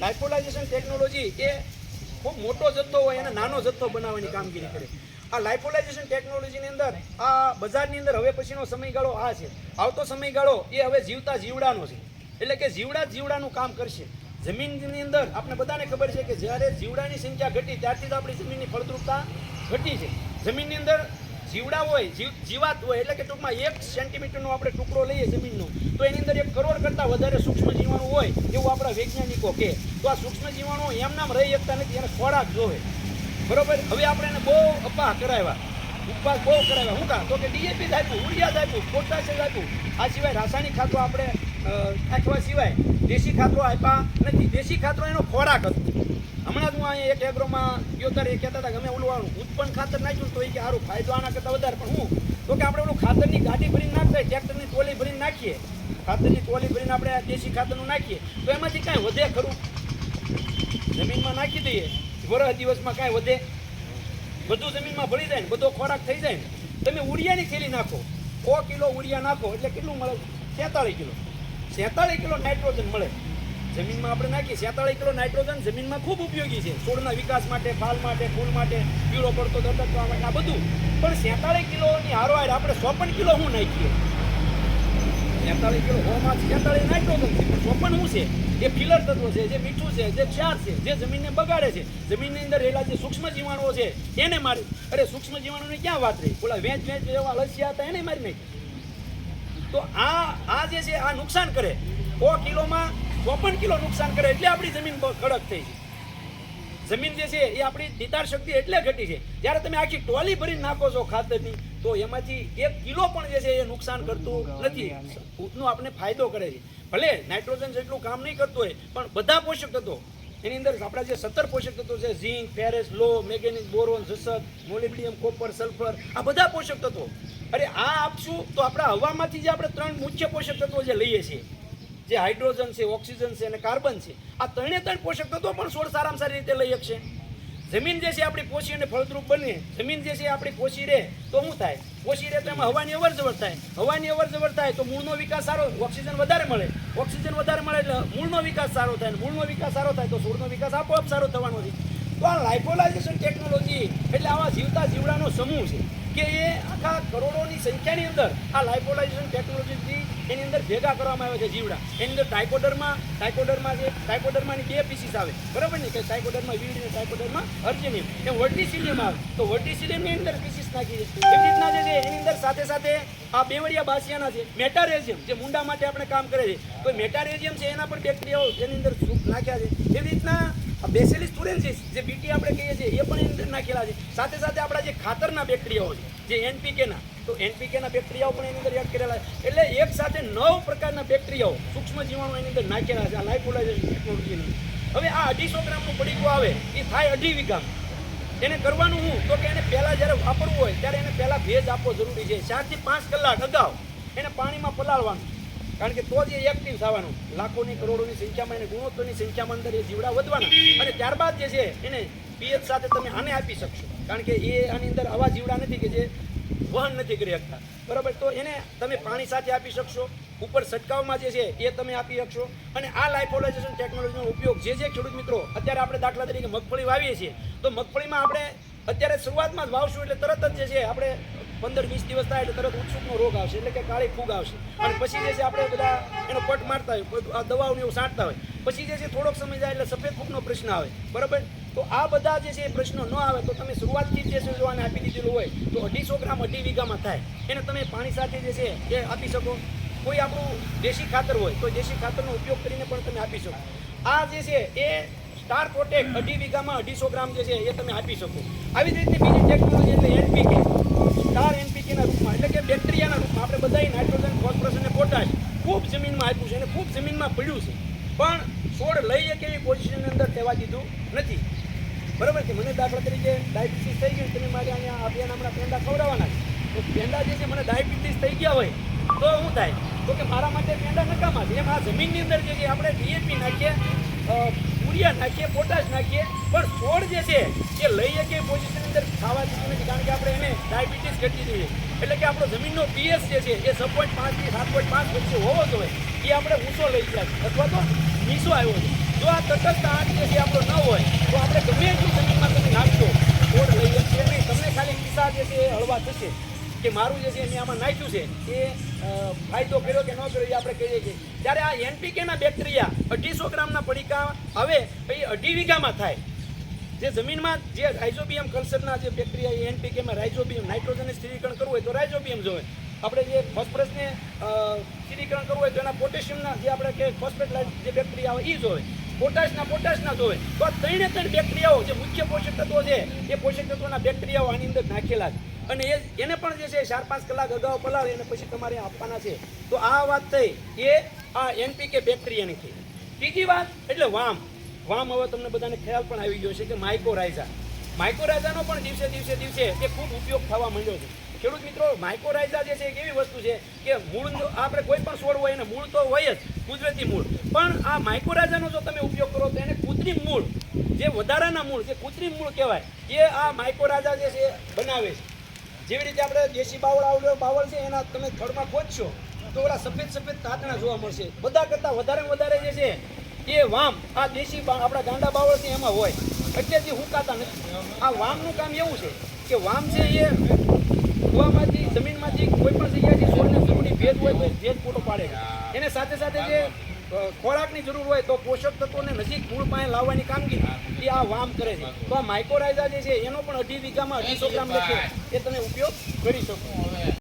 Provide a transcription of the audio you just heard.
Technology technology એ ખૂબ મોટો જથ્થો હોય એને નાનો જથ્થો બનાવવાની કામગીરી કરે. આ લાઇફોલાઇઝેશન ટેકનોલોજીની અંદર આ બજારની અંદર હવે પછીનો સમયગાળો આ છે. આવતો સમયગાળો એ હવે જીવતા જીવડાનો છે. એટલે કે જીવડા જીવડાનું કામ કરશે. જમીનની અંદર આપણે બધાને ખબર છે કે જ્યારે જીવડાની સંખ્યા ઘટી ત્યારથી જ આપણી જમીનની ફળદ્રુપતા ઘટી છે. જમીનની અંદર જીવડા હોય, જીવ જીવાત હોય, એટલે કે ટૂંકમાં એક સેન્ટીમીટરનો આપણે ટુકડો લઈએ જમીનનો, તો એની અંદર એક કરોડ કરતાં વધારે સૂક્ષ્મ જીવાણુ હોય, એવું આપણા વૈજ્ઞાનિકો કહે. તો આ સૂક્ષ્મ જીવાણુ એમનામ રહી શકતા નથી, એને ખોરાક જોવે. બરોબર? હવે આપણે એને બહુ અપાહ કરાવ્યા. ઉપવાસ બહુ કરાવ્યા. હું કા? તો કે ડીએપી જ આપ્યું ઉડિયા જ આપ્યું પોટાશિયમ આપ્યું. આ સિવાય રાસાયણિક ખાતરો આપણે નાખવા સિવાય દેશી ખાતરો આપ્યા નથી. દેશી ખાતરો એનો ખોરાક હતો હમણાં જ હું અહીંયા એક એગ્રોમાં ગયો ત્યારે એ કહેતા હતા કે અમે ઓલું ઉત્પન્ન ખાતર નાખ્યું તો એ કે સારું ફાયદો આના કરતાં વધારે. પણ હું? તો કે આપણે ઓલું ખાતરની ગાડી ભરીને નાખતા ટ્રેક્ટરની ટોલી ભરીને નાખીએ. ખાતરની ટોલી ભરીને આપણે દેશી ખાતરનું નાખીએ. તો એમાંથી કાંઈ વધે ખરું? જમીનમાં નાખી દઈએ. વરસ દિવસમાં કાંઈ વધે? બધું જમીનમાં ભળી જાય ને, બધો ખોરાક થઈ જાય ને. તમે ઉડિયાની થેલી નાખો. સો કિલો ઉડિયા નાખો, એટલે કેટલું મળે? સેતાળીસ કિલો. સેતાળીસ કિલો નાઇટ્રોજન મળે. જમીનમાં આપણે નાખીએ સેતાળીસ કિલો નાઇટ્રોજન જમીનમાં ખૂબ ઉપયોગી છે. છોડના વિકાસ માટે, ફાલ માટે, ફૂલ માટે, પીળો પડતો દરદકવા માટે, આ બધું. પણ સેતાળીસ કિલોની હારોહાર આપણે ચોપન કિલો હું નાખીએ? સેતાળીસ કિલો હોમાં સેતાળીસ નાઇટ્રોજન છે. પણ ચોપન શું છે? જે ફિલર તત્વ છે, જે મીઠું છે, જે ક્ષાર છે, જે જમીનને બગાડે છે. જમીનની અંદર રહેલા જે સૂક્ષ્મ જીવાણુઓ છે, એને મારી. અરે, સૂક્ષ્મ જીવાણુની ક્યાં વાત રહી? ઓલા વેચ વેચ એવા લસ્યા હતા, એને મારી નાખી. તો આ આ જે છે, આ નુકસાન કરે. સો કિલોમાં ચોપન કિલો નુકસાન કરે એટલે આપણી જમીન કડક થઈ છે. જમીન જે છે એ આપણી દિતાર શક્તિ એટલે ઘટી છે. જ્યારે તમે આખી ટોલી ભરીને નાખો છો ખાતરની, તો એમાંથી એક કિલો પણ જે છે એ નુકસાન કરતું નથી. નો આપણે ફાયદો કરે છે. ભલે નાઇટ્રોજન જેટલું કામ નહીં કરતું હોય, પણ બધા પોષક તત્વો, એની અંદર આપણા જે સત્તર પોષક તત્વો છે, ઝીંક, ફેરેસ લો મેગેનિક બોરોન જસત મોલિબ્ડિયમ, કોપર, સલ્ફર, આ બધા પોષક તત્વો. અરે આ આપશું તો આપણા હવામાંથી જે આપણે ત્રણ મુખ્ય પોષક તત્વો જે લઈએ છીએ જે હાઇડ્રોજન છે, ઓક્સિજન છે અને કાર્બન છે, આ ત્રણે ત્રણ પોષક તત્વો પણ છોડ સારામાં સારી રીતે લઈ શકશે. જમીન જે છે આપણી પોષી અને ફળદ્રુપ બને જમીન જે છે આપણી પોષી રહે, તો શું થાય? પોષી રહે તો એમાં હવાની અવર જવર થાય. હવાની અવર જવર થાય તો મૂળનો વિકાસ સારો, ઓક્સિજન વધારે મળે. ઓક્સિજન વધારે મળે એટલે મૂળનો વિકાસ સારો થાય. મૂળનો વિકાસ સારો થાય તો છોડનો વિકાસ આપોઆપ સારો થવાનો છે. તો આ લાઇફોલાઇઝેશન ટેકનોલોજી એટલે આવા જીવતા જીવડાનો સમૂહ છે કે એ આખા કરોડોની સંખ્યાની અંદર આ લાઇફોલાઇઝેશન ટેકનોલોજીથી એની અંદર ભેગા કરવામાં આવે છે જીવડા. એની અંદર ટાઇકોડરમાં ટાઇકોડરમાં જે ટાઇકોડરમાંની બે પીસીસ આવે. બરાબર ને? કે ટાઇકોડરમાં વીડ ટાઇકોડરમાં અર્જેનિયમ એમ વર્ટિસિલિયમ આવે. તો વર્ટિસિલિયમની અંદર પીસીસ નાખી છે. એવી રીતના જે છે, એની અંદર સાથે સાથે આ બેવડિયા બાસિયાના છે મેટારેઝિયમ જે મુંડા માટે આપણે કામ કરે છે. તો મેટારેઝિયમ છે, એના પણ બેક્ટેરિયાઓ એની અંદર સૂપ નાખ્યા છે. એવી રીતના બેસેલી સ્ટુડન્સીસ જે બીટી આપણે કહીએ છીએ, એ પણ એની અંદર નાખેલા છે. સાથે સાથે આપણા જે ખાતરના બેક્ટેરિયાઓ છે જે એનપીકેના તો એનપીકેના બેક્ટેરિયાઓ પણ એની અંદર યાદ કરેલા એટલે એક સાથે નવ પ્રકારના બેક્ટેરિયાઓ સૂક્ષ્મ જીવાણુ એની અંદર નાખેલા છે, આ લાઇફોલાઇઝેશન ટેકનોલોજીની હવે આ અઢીસો ગ્રામનું પડીકું આવે, એ થાય અઢી વીઘા. એને કરવાનું હું? તો કે એને પહેલાં જ્યારે વાપરવું હોય, ત્યારે એને પહેલાં ભેજ આપવો જરૂરી છે. ચારથી પાંચ કલાક અગાઉ એને પાણીમાં પલાળવાનું. કારણ કે તો જ એ એક્ટિવ થવાનું. લાખોની કરોડોની સંખ્યામાં, એને ગુણોત્તરની સંખ્યામાં અંદર એ જીવડા વધવાના. અને ત્યારબાદ જે છે, એને પીએચ સાથે તમે આને આપી શકશો. કારણ કે એ આની અંદર આવા જીવડા નથી કે જે વહન નથી કરી શકતા. બરાબર? તો એને તમે પાણી સાથે આપી શકશો. ઉપર છંટકાવમાં જે છે એ તમે આપી શકશો. અને આ લાઇફોલાઇઝેશન ટેકનોલોજીનો ઉપયોગ જે જે ખેડૂત મિત્રો અત્યારે આપણે દાખલા તરીકે મગફળી વાવીએ છીએ, તો મગફળીમાં આપણે અત્યારે શરૂઆતમાં જ વાવશું એટલે તરત જ જે છે આપણે પંદર વીસ દિવસ થાય એટલે તરત ઉત્સુકનો રોગ આવશે. એટલે કે કાળી ફૂગ આવશે. અને પછી જે છે આપણે બધા એનો પટ મારતા હોય દવાઓને એવું છાંટતા હોય. પછી જે છે થોડોક સમય જાય એટલે સફેદ ફૂગનો પ્રશ્ન આવે. બરાબર? તો આ બધા જે છે એ પ્રશ્નો ન આવે તો તમે શરૂઆતથી જે છે જો આને આપી દીધેલું હોય તો અઢીસો ગ્રામ અઢી વીઘામાં થાય. એને તમે પાણી સાથે જે છે એ આપી શકો. કોઈ આપણું દેશી ખાતર હોય તો દેશી ખાતરનો ઉપયોગ કરીને પણ તમે આપી શકો. આ જે છે એ સ્ટાર પ્રોટેક અઢી વીઘામાં અઢીસો ગ્રામ જે છે એ તમે આપી શકો. આવી જ રીતની બીજી ટેકનોલોજી એટલે એનપીકે. સ્ટાર એનપીકેના રૂપમાં એટલે કે બેક્ટેરિયાના રૂપમાં આપણે બધાએ નાઇટ્રોજન, ફોસ્ફરસ અને પોટાશ ખૂબ જમીનમાં આપ્યું છે અને ખૂબ જમીનમાં પડ્યું છે. પણ છોડ લઈ શકે એવી પોઝિશનની અંદર કહેવા દીધું નથી. બરાબર છે? મને દાખલા તરીકે ડાયાબિટીસ થઈ ગયું, તમે મારે અહીંયા અભિયાન હમણાં પેંડા ખવડાવવાના તો પેંડા જે છે, મને ડાયાબિટીસ થઈ ગયા હોય, તો શું થાય? તો કે મારા માટે પેંડા નકામા છે. એમ આ જમીનની અંદર જે આપણે ડીએપી નાખીએ યુરિયા નાખીએ, પોટાશ નાખીએ, પણ છોડ જે છે, એ લઈ શકીએ પોઝિશન અંદર ખાવા જેવું નથી, કારણ કે આપણે એને ડાયાબિટીસ ઘટી જોઈએ. એટલે કે આપણો જમીનનો પીએસ જે છે, એ છ પોઈન્ટ પાંચથી સાત પોઈન્ટ પાંચ વચ્ચે હોવો જોઈએ. એ આપણે ઊંચો લઈ ગયા અથવા તો નીચો આવ્યો છે. જો આ તટસ્થ આંક જે આપણો ન હોય, તો આપણે ગમે એટલું જમીનમાં તમે નાખશો, છોડ લઈ શકશે નહીં તમને ખાલી કિસ્સા જે છે એ હળવા થશે. કે મારું જે છે મેં આમાં નાખ્યું છે, એ ફાયદો કર્યો કે ન કર્યો એ આપણે કહીએ છીએ. જ્યારે આ એનપીકેના બેક્ટેરિયા અઢીસો ગ્રામના પડીકા હવે પછી અઢી વીઘામાં થાય. જે જમીનમાં જે રાઇઝોબિયમ કલ્ચરના જે બેક્ટેરિયા એનપીકેમાં રાઇઝોબિયમ નાઇટ્રોજનને સ્થિરીકરણ કરવું હોય તો રાઇઝોબિયમ જોવે આપણે જે ફોસ્ફરસને સ્થિરીકરણ કરવું હોય તો એના પોટેશિયમના જે આપણે કે ફોસ્ફેટ જે બેક્ટેરિયા હોય એ જોવે પોટાશના પોટાશના જોવે તો આ ત્રણે ત્રણ બેક્ટેરિયાઓ જે મુખ્ય પોષક તત્વો છે, એ પોષક તત્વોના બેક્ટેરિયાઓ આની અંદર નાખેલા છે. અને એ એને પણ જે છે, ચાર પાંચ કલાક અગાઉ પલાળી અને પછી તમારે આપવાના છે. તો આ વાત થઈ. એ આ એનપીકે બેક્ટેરિયાની થઈ. ત્રીજી વાત, એટલે વામ. વામ હવે તમને બધાને ખ્યાલ પણ આવી ગયો છે કે માઇકોરાઇઝા માઇકોરાઇઝાનો પણ દિવસે દિવસે દિવસે એ ખૂબ ઉપયોગ થવા માંડ્યો છે. ખેડૂત મિત્રો માઇકોરાઇઝા જે છે એક એવી વસ્તુ છે કે મૂળ આપણે કોઈ પણ છોડ હોય એને મૂળ તો હોય જ, કુદરતી મૂળ. પણ આ માઇકોરાઇઝાનો જો તમે ઉપયોગ કરો તો એને કૃત્રિમ મૂળ, જે વધારાના મૂળ જે કૃત્રિમ મૂળ કહેવાય, એ આ માઇકોરાઇઝા જે છે બનાવે છે. જેવી રીતે આપણે દેશી બાવળ આવડો બાવળ છે, એના તમે થડમાં ખોદશો, તો ઓલા સફેદ સફેદ તાતણા જોવા મળશે. બધા કરતાં વધારે વધારે જે છે, એ વામ આ દેશી આપણા ગાંડા બાવળ છે, એમાં હોય. અત્યારથી હુકાતા નથી. આ વામનું કામ એવું છે કે વામ છે એ કૂવામાંથી જમીનમાંથી કોઈ પણ જગ્યાથી છોડને જરૂરી ભેદ હોય તો ભેદ પૂરો પાડે. એને સાથે સાથે જે ખોરાકની જરૂર હોય તો પોષક તત્વોને નજીક મૂળ પાસે લાવવાની કામગીરી એ આ વામ કરે છે. તો આ માઇકોરાઇઝા જે છે એનો પણ અઢી વીઘામાં અઢીસો ગ્રામ લખે. એ તમે ઉપયોગ કરી શકો.